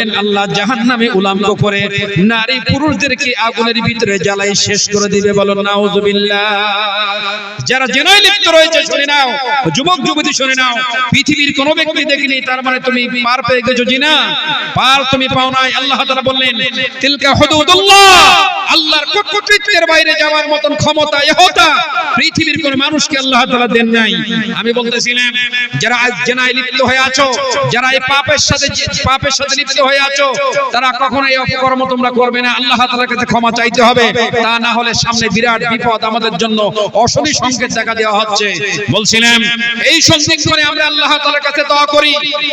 আল্লাহ জাহান্নামে উলাম্ব করে নারী পুরুষদেরকে আগুনের ভিতরে জ্বালাই শেষ করে দিবে বলো যারা জেনায় লিপ্ত রয়েছে, শুনে নাও। যুবক, যুবতী, শুনে নাও। পৃথিবীর কোন ব্যক্তি দেখিনি, তার মানে তুমি পার পেয়ে গেছো, জিনা। পার তুমি পাও নাই, আল্লাহ তাআলা বললেন, তিলকা আল্লাহর কর্তৃত্বের বাইরে যাওয়ার মতন ক্ষমতা ইহতা পৃথিবীর কোন মানুষকে আল্লাহ তাআলা দেন নাই। আমি বলতেছিলাম, যারা আজ জেনায় লিপ্ত হয়ে আছো, যারা এই পাপের সাথে পাপের সাথে লিপ্ত হয়ে আছো, তারা কখনো এই অপকর্ম তোমরা করবে না। আল্লাহ তাআলার কাছে ক্ষমা চাইতে হবে, তা না হলে সামনে বিরাট বিপদ আমাদের জন্য অশনি সংকেত দেখা দেওয়া হচ্ছে। বলছিলাম, এই সন্দিগ্ধ করে আমরা আল্লাহ তাআলার কাছে দোয়া করি।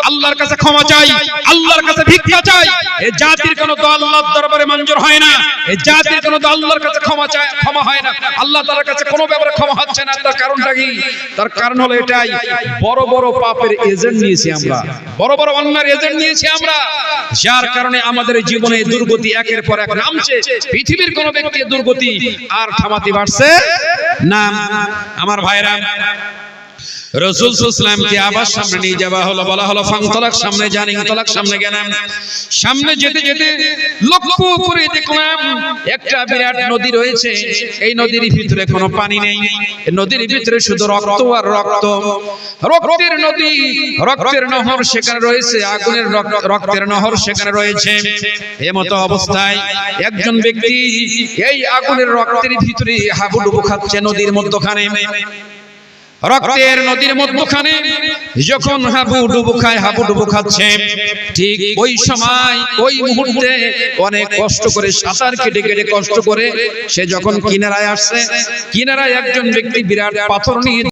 আল্লাহর কাছে ক্ষমা চাই, আল্লাহর কাছে ভিক্ষা চাই। এই জাতির কোনো দোয়া আল্লাহর দরবারে মঞ্জুর হয় না। এই জাতির কোনো দোয়া আল্লাহর কাছে ক্ষমা চায়, ক্ষমা হয় না। আল্লাহ তাআলার কাছে কোনো ব্যাপারে ক্ষমা হচ্ছে না, তার কারণটা কি? তার কারণ হলো এটাই, বড় বড় পাপের এজেন্ট নিয়েছি আমরা। বড় বড় অন্যায়ের এজেন্ট নিয়েছি আমরা, যার কারণে আমাদের জীবনে দুর্গতি একের পর এক নামছে। পৃথিবীর কোন ব্যক্তির দুর্গতি আর থামাতে পারছে না। আমার ভাইরা রসুল সাল্লামকে আবার সামনে নিয়ে যাওয়া হলো, বলা হলো ফাংতলাক সামনে যান ইংতলাক সামনে গেলাম। সামনে যেতে যেতে লক্ষ্য করে দেখলাম একটা বিরাট নদী রয়েছে। এই নদীর ভিতরে কোনো পানি নেই। নদীর ভিতরে শুধু রক্ত আর রক্ত। রক্তের নদী, রক্তের নহর সেখানে রয়েছে, আগুনের রক্তের নহর সেখানে রয়েছে। এমতো অবস্থায় একজন ব্যক্তি এই আগুনের রক্তের ভিতরে হাবুডুবু খাচ্ছে নদীর মধ্যখানে। রক্তের নদীর মধ্যখানে যখন হাবু ডুবু খায় হাবু ডুবু খাচ্ছে, ঠিক ওই সময়, ওই মুহূর্তে অনেক কষ্ট করে সাঁতার কেটে কেটে কষ্ট করে সে যখন কিনারায় আসছে, কিনারায় একজন ব্যক্তি বিরাট পাথর নিয়ে